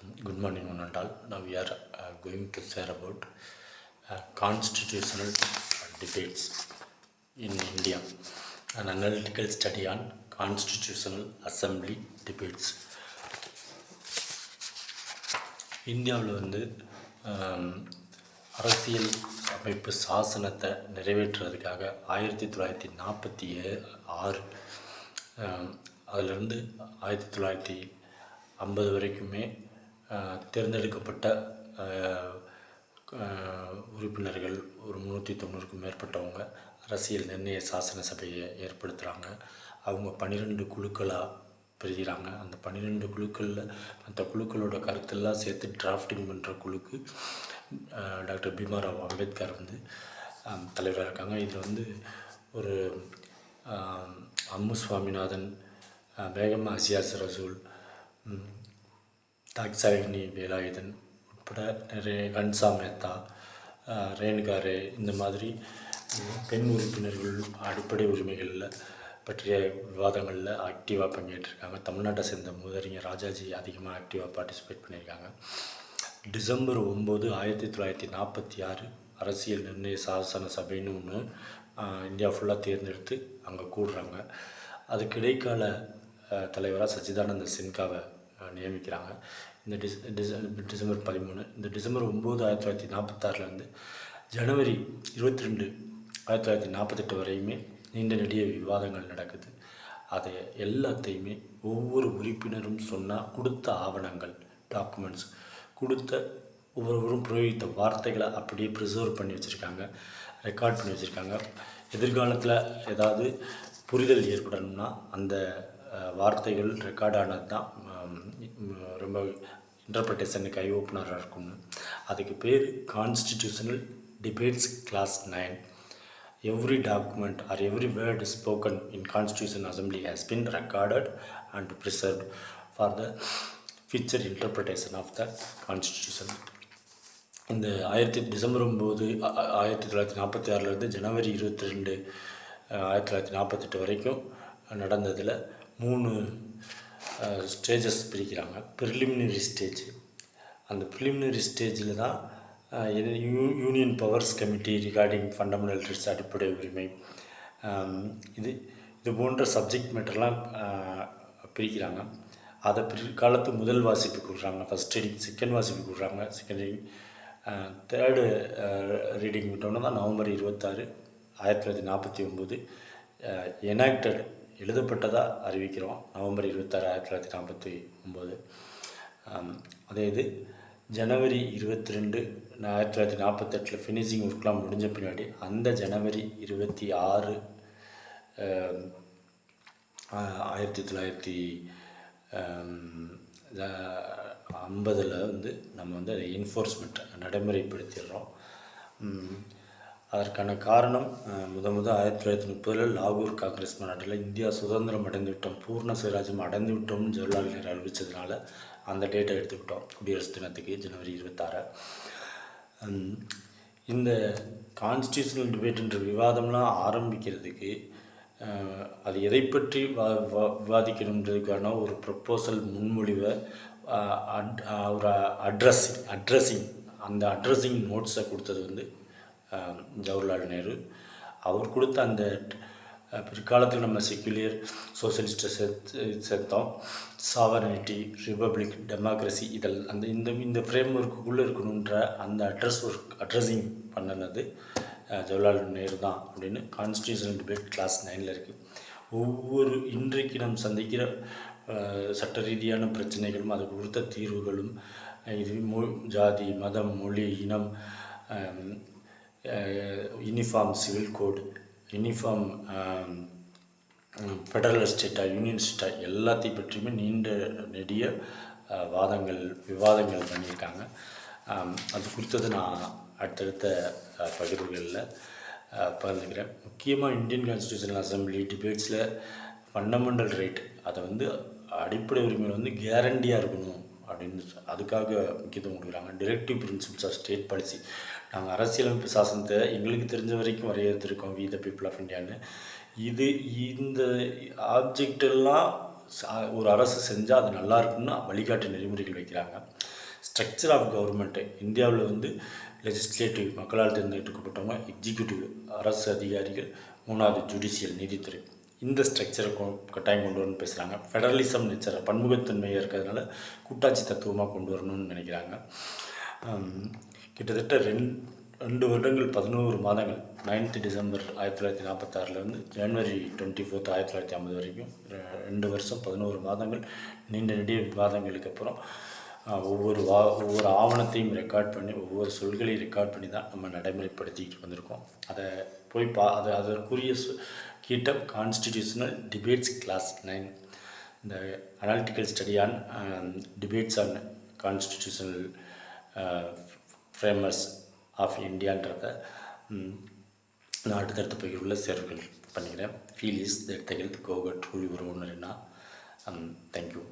Good morning, one and all. Now we are uh, going to share about uh, constitutional debates in India, an analytical study on constitutional assembly debates. இந்தியாவில் வந்து ஆம், அரசியல் அமைப்பு சாசனத்தை நிறைவேற்றுறதுக்காக ஆயிரத்தி தொள்ளாயிரத்தி நாற்பத்தி ஏ ஆறு ஆம், அதிலிருந்து ஆயிரத்தி தொள்ளாயிரத்தி ஐம்பது வரைக்குமே ஆ, தேர்ந்தெடுக்கப்பட்ட உறுப்பினர்கள் ஒரு முந்நூற்றி தொண்ணூறுக்கும் மேற்பட்டவங்க அரசியல் நிர்ணய சாசன சபையை ஏற்படுத்துகிறாங்க அவங்க பன்னிரெண்டு குழுக்களாக பிரிகிறாங்க. அந்த பன்னிரெண்டு குழுக்களில் மற்ற குழுக்களோட கருத்தெல்லாம் சேர்த்து டிராஃப்டிங் பண்ணுற குழுக்கு டாக்டர் பீமாராவ் அம்பேத்கர் வந்து தலைவராக இருக்காங்க. இதில் வந்து ஒரு அம்மு சுவாமிநாதன் பேகம் அசியாஸ் ரசூல் தாக்சாயினி வேலாயுதன் உட்பட நிறைய கன்சா மேத்தா ஆ, ரே இந்த மாதிரி பெண் உறுப்பினர்கள் அடிப்படை உரிமைகளில் பற்றிய விவாதங்களில் ஆக்டிவாக பங்கேற்றிருக்காங்க. தமிழ்நாட்டை சேர்ந்த முதறிஞர் ராஜாஜி அதிகமாக ஆக்டிவாக பார்ட்டிசிபேட் பண்ணியிருக்காங்க. டிசம்பர் ஒம்பது ஆயிரத்தி தொள்ளாயிரத்தி நாற்பத்தி ஆறு அரசியல் நிர்ணய சாசன சபைன்னு ஒன்று இந்தியா ஃபுல்லாக தேர்ந்தெடுத்து அங்கே கூடுறாங்க. அதுக்கு இடைக்கால தலைவராக சச்சிதானந்த சின்காவை நியமிக்கிறாங்க. இந்த டிஸ் டிச டிசம்பர் பதிமூணு இந்த டிசம்பர் ஒம்பது ஆயிரத்தி தொள்ளாயிரத்தி நாற்பத்தாறில் வந்து ஜனவரி இருபத்தி ரெண்டு ஆயிரத்தி தொள்ளாயிரத்தி நாற்பத்தெட்டு வரையுமே நீண்ட நெடிய விவாதங்கள் நடக்குது. அதை எல்லாத்தையுமே ஒவ்வொரு உறுப்பினரும் சொன்னால் கொடுத்த ஆவணங்கள் டாக்குமெண்ட்ஸ் கொடுத்த ஒவ்வொருவரும் பிரயோகித்த வார்த்தைகளை அப்படியே ப்ரிசர்வ் பண்ணி வச்சுருக்காங்க ரெக்கார்ட் பண்ணி வச்சுருக்காங்க. எதிர்காலத்தில் ஏதாவது புரிதல் ஏற்படணும்னா அந்த வார்த்தைகள் ரெக்கார்ட் ஆனது தான் ரொம்ப இன்டர்பிரட்டேஷனுக்கு ஐ ஓப்பனராக இருக்கும்னு. அதுக்கு பேர் constitutional debates clause nine every document or every word spoken in constitution assembly has been recorded and preserved for the future interpretation of the constitution. இந்த ஆயிரத்தி டிசம்பர் ஒம்பது ஆயிரத்தி தொள்ளாயிரத்தி நாற்பத்தி ஆறிலேருந்து ஜனவரி இருபத்தி ரெண்டு ஆயிரத்தி தொள்ளாயிரத்தி நாற்பத்தெட்டு வரைக்கும் நடந்ததில் மூணு ஸ்டேஜஸ் பிரிக்கிறாங்க. ப்ரிலிமினரி ஸ்டேஜ் அந்த ப்ரிலிமினரி ஸ்டேஜில் தான் இது u- union powers committee regarding fundamental rights அடிப்படை உரிமை. இது இது போன்ற சப்ஜெக்ட் மேட்டர்லாம் பிரிக்கிறாங்க. அதை பிற்காலத்து முதல் வாசிப்பு கொடுக்குறாங்க ஃபஸ்ட் ரீடிங் செகண்ட் வாசிப்பு கொடுக்குறாங்க செகண்ட் ரீடிங் தேர்டு ரீடிங் விட்டோன்னா தான் நவம்பர் இருபத்தாறு ஆயிரத்தி தொள்ளாயிரத்தி நாற்பத்தி ஒம்பது எனாக்டட் எழுதப்பட்டதாக அறிவிக்கிறோம். நவம்பர் இருபத்தாறு ஆயிரத்தி தொள்ளாயிரத்தி நாற்பத்தி ஒம்பது அதே இது ஜனவரி இருபத்தி ரெண்டு ஆயிரத்தி தொள்ளாயிரத்தி நாற்பத்தெட்டில் ஃபினிஷிங் ஒர்க்லாம் முடிஞ்ச பின்னாடி அந்த ஜனவரி இருபத்தி ஆறு ஆயிரத்தி தொள்ளாயிரத்தி ஐம்பதில் வந்து நம்ம வந்து அதை என்ஃபோர்ஸ்மெண்ட் நடைமுறைப்படுத்திடுறோம். அதற்கான காரணம் முத முத ஆயிரத்தி தொள்ளாயிரத்தி முப்பதில் லாகூர் காங்கிரஸ் மாநாட்டில் இந்தியா சுதந்திரம் அடைந்துவிட்டோம் பூர்ண சுயராஜ்யம் அடைந்து விட்டோம்னு ஜவஹர்லால் நேரு அறிவித்ததுனால அந்த டேட்டை எடுத்துக்கிட்டோம் குடியரசு தினத்துக்கு ஜனவரி இருபத்தாறு. இந்த கான்ஸ்டியூஷனல் டிபேட்ன்ற விவாதம்லாம் ஆரம்பிக்கிறதுக்கு அது எதை பற்றி வா வா- விவாதிக்கணுன்றதுக்கான ஒரு ப்ரப்போசல் முன்மொழிவை அட்- ஒரு அட்ரஸிங் அட்ரஸிங் அந்த அட்ரஸிங் நோட்ஸை கொடுத்தது வந்து ஜவஹர்லால் நேரு. அவர் கொடுத்த அந்த பிற்காலத்தில் நம்ம செக்யுலர் சோசியலிஸ்ட்டை சேர்த்து சேர்த்தோம். சாவரனிட்டி ரிபப்ளிக் டெமோக்ரஸி இதெல் அந்த இந்த இந்த ஃப்ரேம் ஒர்க்குள்ளே இருக்கணுன்ற அந்த அட்ரஸ் ஒர்க் அட்ரஸிங் பண்ணினது ஜவஹர்லால் நேரு தான் அப்படின்னு கான்ஸ்டியூஷனல் டிபேட் கிளாஸ் நைனில் இருக்குது ஒவ்வொரு இன்றைக்கு நாம் சந்திக்கிற சட்ட ரீதியான பிரச்சனைகளும் அதுக்கு கொடுத்த தீர்வுகளும் இது மொ ஜாதி மதம் மொழி இனம் uniform civil code uniform federal ஸ்டேட்டா union ஸ்டேட்டாக எல்லாத்தையும் பற்றியுமே நீண்ட நெடிய uh, வாதங்கள் விவாதங்கள் பண்ணியிருக்காங்க. Um, அது குறித்தது நான் அடுத்தடுத்த uh, பகிர்வுகளில் uh, பகிர்ந்துக்கிறேன். முக்கியமாக இந்தியன் கான்ஸ்டியூஷனல் அசம்பிளி டிபேட்ஸில் ஃபண்டமெண்டல் ரைட் அதை வந்து அடிப்படை உரிமையில் வந்து கேரண்டியாக இருக்கணும். அப்படின்னு அதுக்காக முக்கியத்துவம் கொடுக்குறாங்க. Directive principles of state policy நாங்கள் அரசியலமைப்பு சாசனத்தை எங்களுக்கு தெரிஞ்ச வரைக்கும் வரையறுத்திருக்கோம். வி த பீப்புள் ஆஃப் இந்தியான்னு இது இந்த ஆப்ஜெக்ட் எல்லாம் ஒரு அரசு செஞ்சால் அது நல்லா இருக்கும்னு வழிகாட்டு நெறிமுறைகள் வைக்கிறாங்க. ஸ்ட்ரக்சர் ஆஃப் கவர்மெண்ட்டு இந்தியாவில் வந்து லெஜிஸ்லேட்டிவ் மக்களால் தேர்ந்தெடுக்கப்பட்டவங்க எக்ஸிக்யூட்டிவ் அரசு அதிகாரிகள் மூணாவது ஜுடிஷியல் நீதித்துறை. இந்த ஸ்ட்ரக்சரை கட்டாயம் கொண்டு வரணும்னு பேசுகிறாங்க ஃபெடரலிசம் நேச்சர் பன்முகத்தன்மையாக இருக்கிறதுனால கூட்டாட்சி தத்துவமாக கொண்டு வரணும்னு நினைக்கிறாங்க. கிட்டத்தட்ட ரெண் ரெண்டு வருடங்கள் பதினோரு மாதங்கள் நைன்த்து டிசம்பர் ஆயிரத்தி தொள்ளாயிரத்தி நாற்பத்தாறுலேருந்து ஜனவரி டுவெண்ட்டி ஃபோர்த் ஆயிரத்தி தொள்ளாயிரத்தி ஐம்பது வரைக்கும் ரெண்டு வருஷம் பதினோரு மாதங்கள் நீண்ட நெடிய விவாதங்களுக்கு அப்புறம் ஒவ்வொரு வா ஒவ்வொரு ஆவணத்தையும் ரெக்கார்ட் பண்ணி ஒவ்வொரு சொல்களையும் ரெக்கார்ட் பண்ணி தான் நம்ம நடைமுறைப்படுத்திக்கிட்டு வந்திருக்கோம். அதை போய் பா அதை அதற்குரிய சு கீட்டம் கான்ஸ்டிடியூஷனல் டிபேட்ஸ் கிளாஸ் நைன் இந்த analytical study on debates on constitutional framers of இந்தியான்றத நான் அடுத்தடுத்த பகிர்வுள்ள சேர்வுகள் பண்ணிக்கிறேன். Feel is that the health கோகட் truly ஒரு ஒன்று தேங்க்யூ